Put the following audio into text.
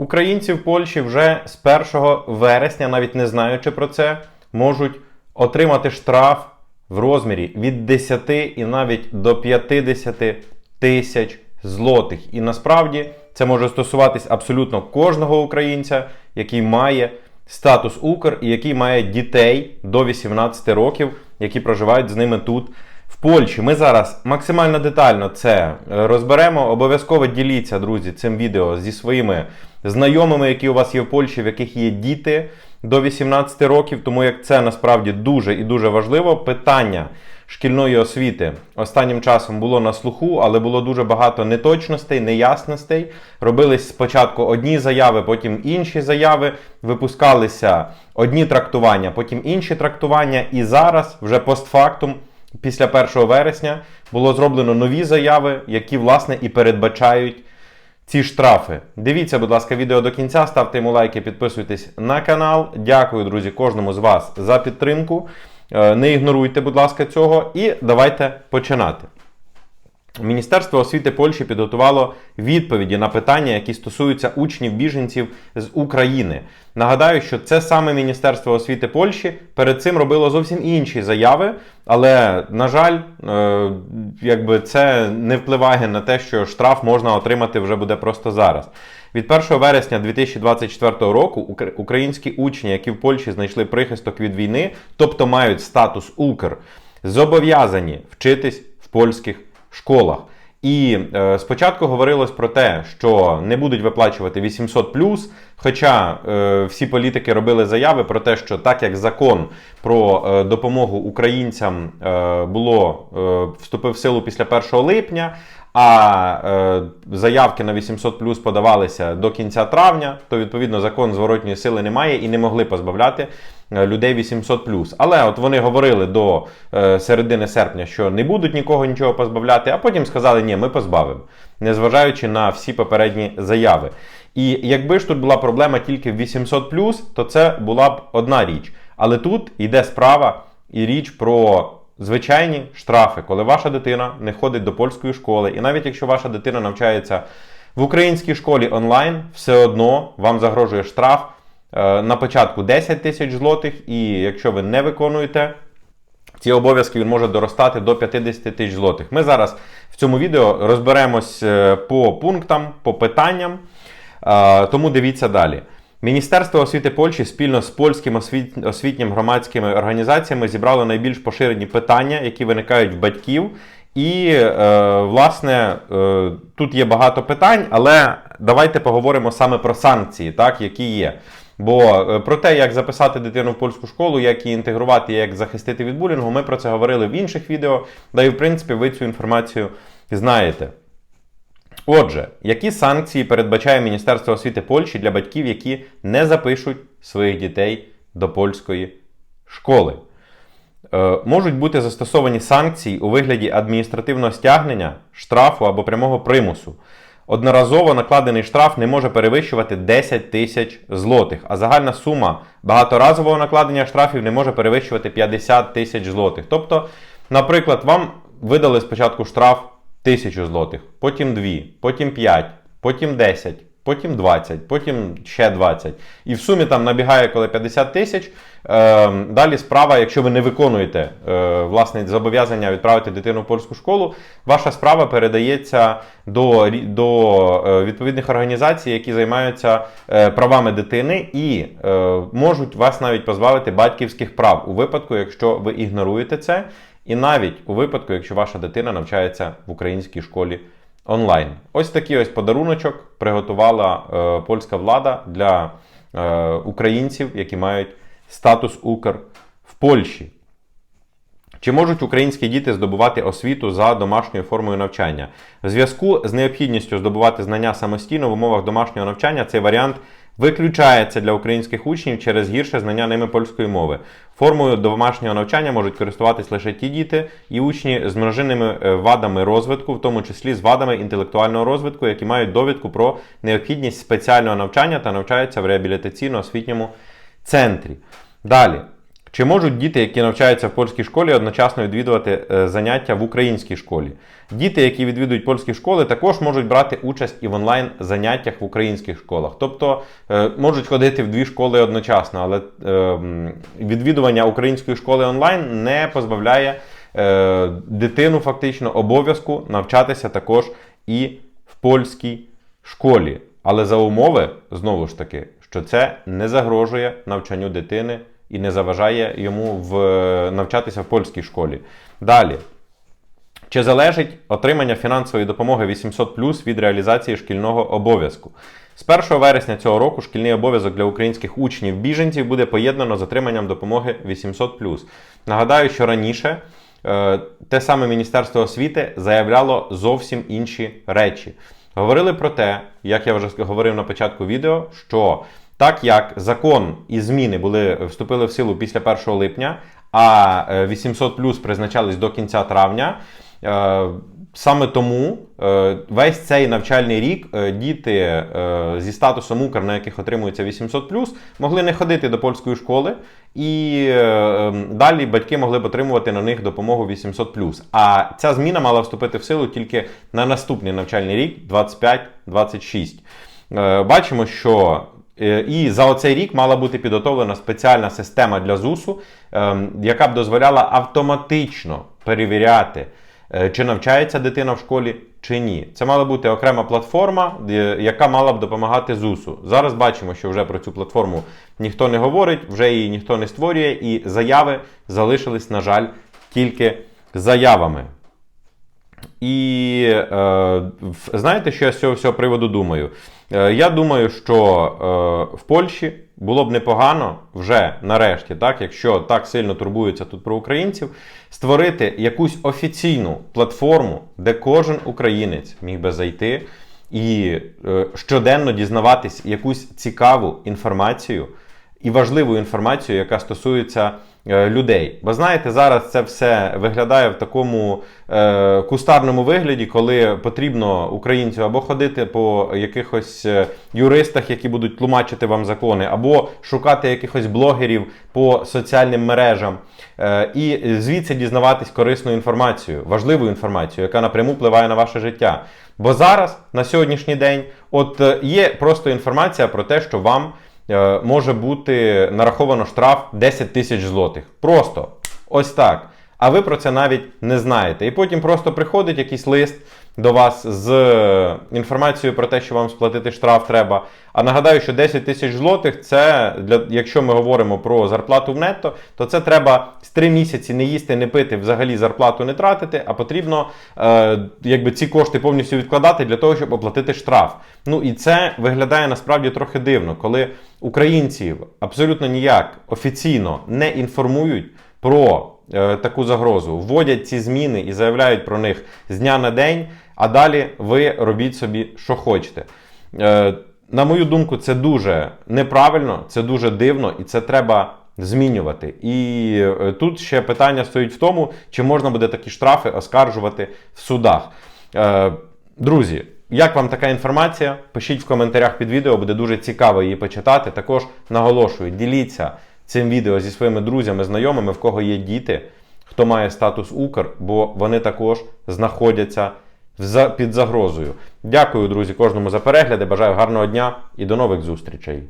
Українці в Польщі вже з 1 вересня, навіть не знаючи про це, можуть отримати штраф в розмірі від 10 і навіть до 50 тисяч злотих. І насправді це може стосуватись абсолютно кожного українця, який має статус Укр і який має дітей до 18 років, які проживають з ними тут. В Польщі ми зараз максимально детально це розберемо. Обов'язково діліться, друзі, цим відео зі своїми знайомими, які у вас є в Польщі, в яких є діти до 18 років, тому як це насправді дуже і дуже важливо. Питання шкільної освіти останнім часом було на слуху, але було дуже багато неточностей, неясностей. Робились спочатку одні заяви, потім інші заяви, випускалися одні трактування, потім інші трактування. І зараз, вже постфактум, після 1 вересня, було зроблено нові заяви, які, власне, і передбачають ці штрафи. Дивіться, будь ласка, відео до кінця, ставте йому лайки, підписуйтесь на канал. Дякую, друзі, кожному з вас за підтримку. Е, Не ігноруйте, будь ласка, цього. І давайте починати. Міністерство освіти Польщі підготувало відповіді на питання, які стосуються учнів біженців з України. Нагадаю, що це саме Міністерство освіти Польщі перед цим робило зовсім інші заяви, але, на жаль, е, якби це не впливає на те, що штраф можна отримати вже буде просто зараз. Від 1 вересня 2024 року українські учні, які в Польщі знайшли прихисток від війни, тобто мають статус Укр, зобов'язані вчитись в польських школах. І е, спочатку говорилось про те, що не будуть виплачувати 800 хоча е, всі політики робили заяви про те, що так як закон про е, допомогу українцям е, було е, вступив в силу після 1 липня, а е, заявки на 800 плюс подавалися до кінця травня, то відповідно закон зворотньої сили немає і не могли позбавляти е, людей 800 Але от вони говорили до е, середини серпня, що не будуть нікого нічого позбавляти, а потім сказали, ні, ми позбавимо, незважаючи на всі попередні заяви. І якби ж тут була проблема тільки в 800 то це була б одна річ. Але тут йде справа і річ про звичайні штрафи, коли ваша дитина не ходить до польської школи, і навіть якщо ваша дитина навчається в українській школі онлайн, все одно вам загрожує штраф е, на початку 10 тисяч злотих, і якщо ви не виконуєте ці обов'язки, він може доростати до 50 тисяч злотих. Ми зараз в цьому відео розберемось е, по пунктам, по питанням, е, тому дивіться далі. Міністерство освіти Польщі спільно з польським освіт... освітнім громадськими організаціями зібрало найбільш поширені питання, які виникають в батьків. І, е, власне, е, тут є багато питань, але давайте поговоримо саме про санкції, так, які є. Бо е, про те, як записати дитину в польську школу, як її інтегрувати, як захистити від булінгу, ми про це говорили в інших відео, да і в принципі ви цю інформацію знаєте. Отже, які санкції передбачає Міністерство освіти Польщі для батьків, які не запишуть своїх дітей до польської школи? Е, можуть бути застосовані санкції у вигляді адміністративного стягнення, штрафу або прямого примусу. Одноразово накладений штраф не може перевищувати 10 тисяч злотих, а загальна сума багаторазового накладення штрафів не може перевищувати 50 тисяч злотих. Тобто, наприклад, вам видали спочатку штраф 1000 злотих, потім 2, потім 5, потім 10, потім 20, потім ще 20. І в сумі там набігає коли 50 тисяч. Е, далі справа, якщо ви не виконуєте е, власне зобов'язання відправити дитину в польську школу, ваша справа передається до, до е, відповідних організацій, які займаються е, правами дитини, і можуть вас навіть позбавити батьківських прав у випадку, якщо ви ігноруєте це. І навіть у випадку, якщо ваша дитина навчається в українській школі онлайн. Ось такий ось подаруночок приготувала е, польська влада для е, українців, які мають статус Укр в Польщі. Чи можуть українські діти здобувати освіту за домашньою формою навчання? В зв'язку з необхідністю здобувати знання самостійно в умовах домашнього навчання цей варіант виключається для українських учнів через гірше знання ними польської мови. Формою домашнього навчання можуть користуватись лише ті діти і учні з множинними е, вадами розвитку, в тому числі з вадами інтелектуального розвитку, які мають довідку про необхідність спеціального навчання та навчаються в реабілітаційно-освітньому центрі. Далі. Чи можуть діти, які навчаються в польській школі, одночасно відвідувати е, заняття в українській школі? Діти, які відвідують польські школи, також можуть брати участь і в онлайн заняттях в українських школах. Тобто е, можуть ходити в дві школи одночасно, але е, відвідування української школи онлайн не позбавляє дитину фактично обов'язку навчатися також і в польській школі. Але за умови, знову ж таки, що це не загрожує навчанню дитини і не заважає йому в, навчатися в польській школі. Далі. Чи залежить отримання фінансової допомоги 800 від реалізації шкільного обов'язку? З 1 вересня цього року шкільний обов'язок для українських учнів біженців буде поєднано з отриманням допомоги 800 Нагадаю, що раніше е, те саме Міністерство освіти заявляло зовсім інші речі. Говорили про те, як я вже говорив на початку відео, що так як закон і зміни були вступили в силу після 1 липня, а е, 800 плюс призначались до кінця травня. е, Саме тому е, весь цей навчальний рік е, діти е, зі статусом Укр, на яких отримується 800 могли не ходити до польської школи, і е, е, далі батьки могли б отримувати на них допомогу 800 А ця зміна мала вступити в силу тільки на наступний навчальний рік 25-26. Е, Бачимо, що Е, І за оцей рік мала бути підготовлена спеціальна система для ЗУСу, ем, яка б дозволяла автоматично перевіряти, е, чи навчається дитина в школі, чи ні. Це мала бути окрема платформа, е, яка мала б допомагати ЗУСу. Зараз бачимо, що вже про цю платформу ніхто не говорить, вже її ніхто не створює, і заяви залишились, на жаль, тільки заявами. І е, знаєте, що я з цього всього приводу думаю? Е, я думаю, що е, в Польщі було б непогано вже нарешті, так, якщо так сильно турбуються тут про українців, створити якусь офіційну платформу, де кожен українець міг би зайти і е, щоденно дізнаватись якусь цікаву інформацію і важливу інформацію, яка стосується е, людей. Бо знаєте, зараз це все виглядає в такому е, кустарному вигляді, коли потрібно українцю або ходити по якихось е, юристах, які будуть тлумачити вам закони, або шукати якихось блогерів по соціальним мережам. Е, і звідси дізнаватись корисну інформацію, важливу інформацію, яка напряму впливає на ваше життя. Бо зараз, на сьогоднішній день, от е, є просто інформація про те, що вам може бути нараховано штраф 10 тисяч злотих. Просто ось так. А ви про це навіть не знаєте. І потім просто приходить якийсь лист до вас з е, інформацією про те, що вам сплатити штраф треба. А нагадаю, що 10 тисяч злотих це для якщо ми говоримо про зарплату в нетто, то це треба з 3 місяці не їсти, не пити, взагалі зарплату не тратити, а потрібно е, якби ці кошти повністю відкладати для того, щоб оплатити штраф. Ну і це виглядає насправді трохи дивно, коли українців абсолютно ніяк офіційно не інформують про таку загрозу, вводять ці зміни і заявляють про них з дня на день, а далі ви робіть собі, що хочете. Е, на мою думку, це дуже неправильно, це дуже дивно, і це треба змінювати. І е, тут ще питання стоїть в тому, чи можна буде такі штрафи оскаржувати в судах. Е, Друзі, як вам така інформація? Пишіть в коментарях під відео, буде дуже цікаво її почитати. Також наголошую, діліться цим відео зі своїми друзями, знайомими, в кого є діти, хто має статус Укр, бо вони також знаходяться під загрозою. Дякую, друзі, кожному за перегляди. Бажаю гарного дня і до нових зустрічей.